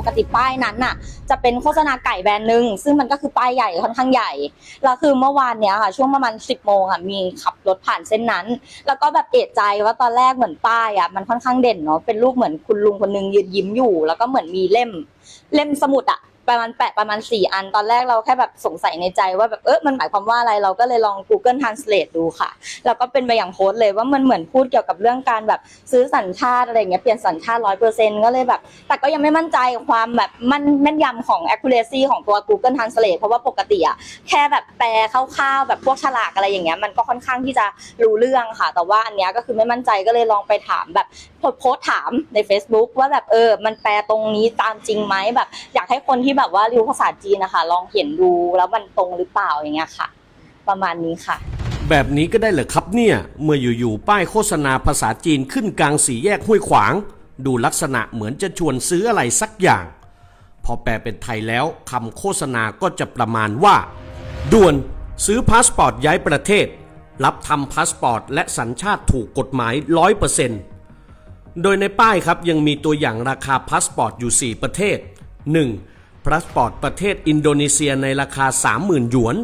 ปกติป้ายนั้นน่ะ จะเป็นโฆษณาไก่แบรนด์หนึ่งซึ่งมันก็คือป้ายใหญ่ค่อนข้างใหญ่แล้วคือเมื่อวานเนี้ยค่ะ ช่วงประมาณสิบโมงอะมีขับรถผ่านเส้นนั้น แล้วก็แบบเอะใจว่าตอนแรกเหมือนป้ายอะมันค่อนข้างเด่นเนาะเป็นรูปเหมือนคุณลุงคนนึงยืนยิ้มอยู่ แล้วก็เหมือนมีเล่มเล่มสมุดอะ ประมาณแปะประมาณสี่อัน ตอนแรกเราแค่แบบสงสัยในใจว่าแบบเออมันหมายความว่าอะไรเราก็เลยลอง Google Translate ดูค่ะ แล้วก็เป็นไปอย่างโพสเลยว่ามันเหมือนพูดเกี่ยวกับเรื่องการแบบซื้อสัญชาติอะไรเงี้ยเปลี่ยนสัญชาติร้อยเปอร์เซ็นต์ก็เลยแบบ แต่ก็ยังไม่มั่นใจความแบบมันแม่นยำของ accuracy ของตัว Google Translate เพราะว่าปกติอะแค่แบบแปลคร่าวๆแบบพวกฉลากอะไรอย่างเงี้ยมันก็ค่อนข้างที่จะรู้เรื่องค่ะ แต่ว่าอันเนี้ยก็คือไม่มั่นใจก็เลยลองไปถามแบบโพสถามใน Facebook ว่าแบบเออ มันแปลตรงนี้ตามจริงไหมแบบ อยากให้คนที่แบบว่ารู้ภาษาจีนนะคะลองเขียนดูแล้วมันตรงหรือเปล่าอย่างเงี้ยค่ะ ประมาณนี้ค่ะ แบบนี้ก็ได้เหรอครับเนี่ย เมื่ออยู่ๆป้ายโฆษณาภาษาจีนขึ้นกลางสี่แยกห้วยขวาง ดูลักษณะเหมือนจะชวนซื้ออะไรสักอย่าง พอแปลเป็นไทยแล้วคำโฆษณาก็จะประมาณว่า ด่วนซื้อพาสปอร์ตย้ายประเทศ รับทำพาสปอร์ตและสัญชาติถูกกฎหมาย100%โดยในป้ายครับยังมีตัวอย่างราคาพาสปอร์ตอยู่ 4 ประเทศ 1. พาสปอร์ตประเทศอินโดนีเซียในราคา 30,000 หยวน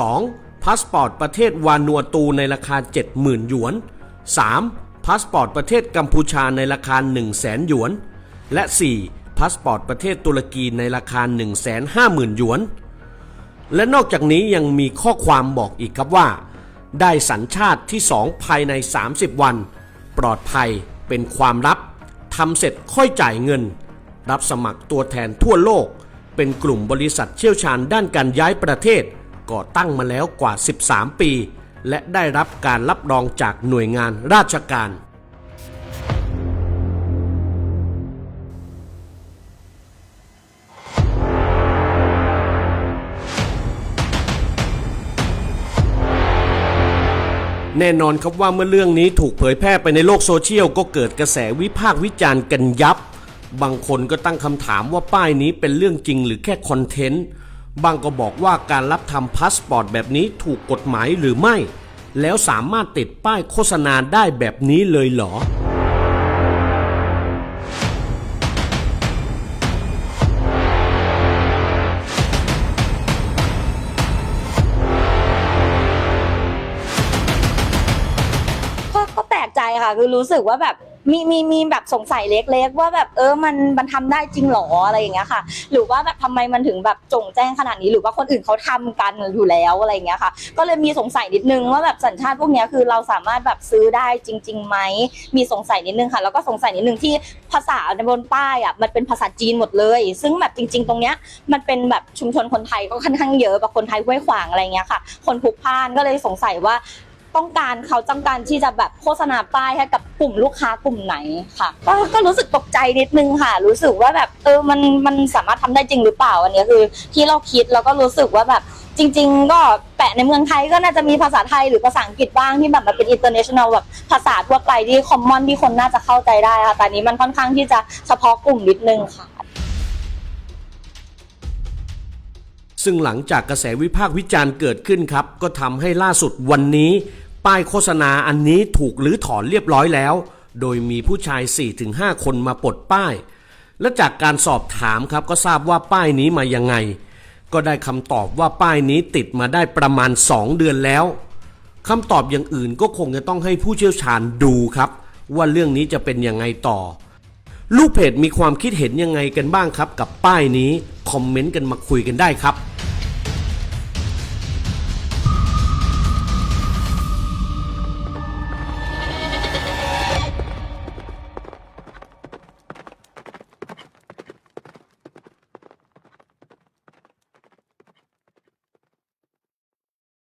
2. พาสปอร์ตประเทศวานัวตูในราคา 70,000 หยวน 3. พาสปอร์ตประเทศกัมพูชาในราคา 100,000 หยวน และ 4. พาสปอร์ตประเทศตุรกีในราคา 150,000 หยวน และนอกจากนี้ยังมีข้อความบอกอีกครับว่า ได้สัญชาติที่ 2 ภายใน 30 วัน ปลอดภัยเป็นความลับทำเสร็จค่อยจ่ายเงิน รับสมัครตัวแทนทั่วโลก เป็นกลุ่มบริษัทเชี่ยวชาญด้านการย้ายประเทศ ก่อตั้งมาแล้วกว่า 13 ปี และได้รับการรับรองจากหน่วยงานราชการ แน่นอนครับว่าเมื่อเรื่องนี้ถูกเผยแพร่ไปในโลกโซเชียลก็เกิดกระแสวิพากษ์วิจารณ์กันยับ บางคนก็ตั้งคำถามว่าป้ายนี้เป็นเรื่องจริงหรือแค่คอนเทนต์บางก็บอกว่าการรับทำพาสปอร์ตแบบนี้ถูกกฎหมายหรือไม่ แล้วสามารถติดป้ายโฆษณาได้แบบนี้เลยเหรอก็แปลกใจค่ะ คือรู้สึกว่าแบบ มีมีมีแบบสงสัยเล็กๆ ว่าแบบเออมันมันทำได้จริงหรออะไรอย่างเงี้ยค่ะ หรือว่าแบบทำไมมันถึงแบบจงแจ้งขนาดนี้ หรือว่าคนอื่นเขาทำกันอยู่แล้วอะไรอย่างเงี้ยค่ะ ก็เลยมีสงสัยนิดนึงว่าแบบสัญชาติพวกเนี้ยคือเราสามารถแบบซื้อได้จริงๆไหมมีสงสัยนิดนึงค่ะ แล้วก็สงสัยนิดนึงที่ภาษาในบนป้ายอะมันเป็นภาษาจีนหมดเลย ซึ่งแบบจริง ๆ ตรงเนี้ยมันเป็นแบบชุมชนคนไทยก็ค่อนข้างเยอะแบบคนไทยห้วยขวางอะไรเงี้ยค่ะ คนพลุกพล่านก็เลยสงสัยว่า ต้องการเขาต้องการที่จะแบบโฆษณาป้ายให้กับกลุ่มลูกค้ากลุ่มไหนค่ะ ก็ก็รู้สึกตกใจนิดนึงค่ะ รู้สึกว่าแบบเออมันมันสามารถทำได้จริงหรือเปล่าอันนี้คือ ที่เราคิดแล้วก็รู้สึกว่าแบบจริง ๆ ก็แปะในเมืองไทยก็น่าจะมีภาษาไทยหรือภาษาอังกฤษบ้างที่แบบมันเป็น international แบบภาษาทั่วไปที่ common ที่คนน่าจะเข้าใจได้ค่ะแต่นี้มันค่อนข้างที่จะเฉพาะกลุ่มนิดนึงค่ะซึ่งหลังจากกระแสวิพากษ์วิจารณ์เกิดขึ้นครับ ก็ทำให้ล่าสุดวันนี้ ป้ายโฆษณาอันนี้ถูกรื้อถอนเรียบร้อยแล้ว โดยมีผู้ชาย 4-5 คนมาปลดป้าย และจากการสอบถามครับก็ทราบว่าป้ายนี้มายังไง ก็ได้คำตอบว่าป้ายนี้ติดมาได้ประมาณ 2 เดือนแล้วคำตอบอย่างอื่นก็คงจะต้องให้ผู้เชี่ยวชาญดูครับ ว่าเรื่องนี้จะเป็นยังไงต่อ ลูกเพจมีความคิดเห็นยังไงกันบ้างครับ กับป้ายนี้ คอมเมนต์กันมาคุยกันได้ครับ